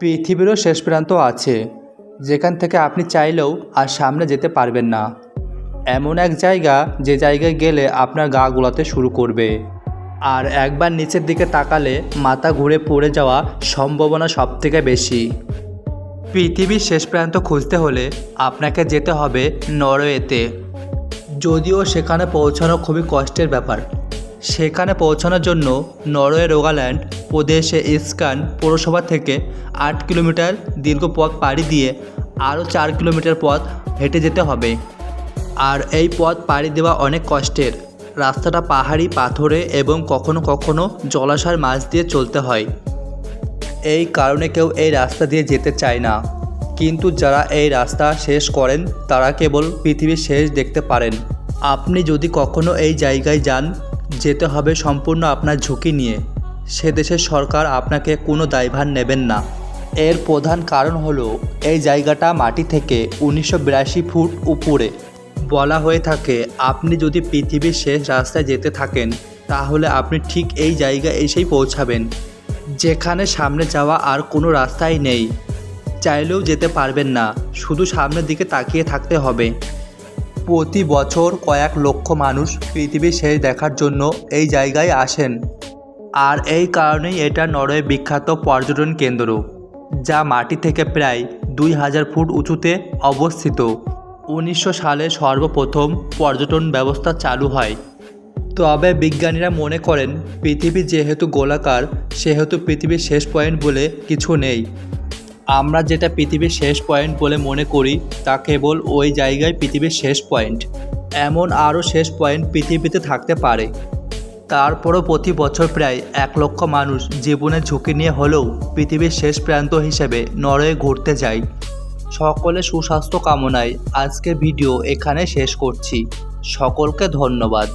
পৃথিবীরও শেষ প্রান্ত আছে, যেখান থেকে আপনি চাইলেও আর সামনে যেতে পারবেন না। এমন এক জায়গা, যে জায়গায় গেলে আপনার গা গোলাতে শুরু করবে। আর একবার নিচের দিকে তাকালে মাথা ঘুরে পড়ে যাওয়া সম্ভাবনা সবথেকে বেশি। পৃথিবীর শেষ প্রান্ত খুঁজতে হলে আপনাকে যেতে হবে নরওয়েতে। যদিও সেখানে পৌঁছানো খুবই কষ্টের ব্যাপার। সেখানে পৌঁছানোর জন্য নরওয়ে রোগাল্যান্ড প্রদেশে ইস্কান পৌরসভা থেকে আট কিলোমিটার দীর্ঘ পথ পাড়ি দিয়ে আরও চার কিলোমিটার পথ হেঁটে যেতে হবে। আর এই পথ পাড়ি দেওয়া অনেক কষ্টের। রাস্তাটা পাহাড়ি, পাথরে এবং কখনো কখনো জলাশয়ের মাছ দিয়ে চলতে হয়। এই কারণে কেউ এই রাস্তা দিয়ে যেতে চায় না। কিন্তু যারা এই রাস্তা শেষ করেন, তারা কেবল পৃথিবীর শেষ দেখতে পারেন। আপনি যদি কখনো এই জায়গায় যান, যেতে হবে সম্পূর্ণ আপনার ঝুঁকি নিয়ে। সে দেশের সরকার আপনাকে কোনো দায়ভার নেবেন না। এর প্রধান কারণ হলো, এই জায়গাটা মাটি থেকে উনিশশো বিরাশি ফুট উপরে। বলা হয়ে থাকে, আপনি যদি পৃথিবীর শেষ রাস্তায় যেতে থাকেন, তাহলে আপনি ঠিক এই জায়গায় এসেই পৌঁছাবেন। যেখানে সামনে যাওয়া আর কোনো রাস্তাই নেই। চাইলেও যেতে পারবেন না, শুধু সামনের দিকে তাকিয়ে থাকতে হবে। প্রতি বছর কয়েক লক্ষ মানুষ পৃথিবীর শেষ দেখার জন্য এই জায়গায় আসেন। আর এই কারণেই এটা নরওয়ে বিখ্যাত পর্যটন কেন্দ্র, যা মাটি থেকে প্রায় দুই হাজার ফুট উঁচুতে অবস্থিত। উনিশশো সালে সর্বপ্রথম পর্যটন ব্যবস্থা চালু হয়। তবে বিজ্ঞানীরা মনে করেন, পৃথিবী যেহেতু গোলাকার, সেহেতু পৃথিবীর শেষ পয়েন্ট বলে কিছু নেই। আমরা যেটা পৃথিবীর শেষ পয়েন্ট বলে মনে করি, তা কেবল ওই জায়গায় পৃথিবীর শেষ পয়েন্ট। এমন আরও শেষ পয়েন্ট পৃথিবীতে থাকতে পারে। তারপরও প্রতি বছর প্রায় এক লক্ষ মানুষ জীবনের ঝুঁকি নিয়ে হলেও পৃথিবীর শেষ প্রান্ত হিসেবে নরওয়ে ঘুরতে যায়। সকলে সুস্বাস্থ্য কামনায় আজকের ভিডিও এখানে শেষ করছি। সকলকে ধন্যবাদ।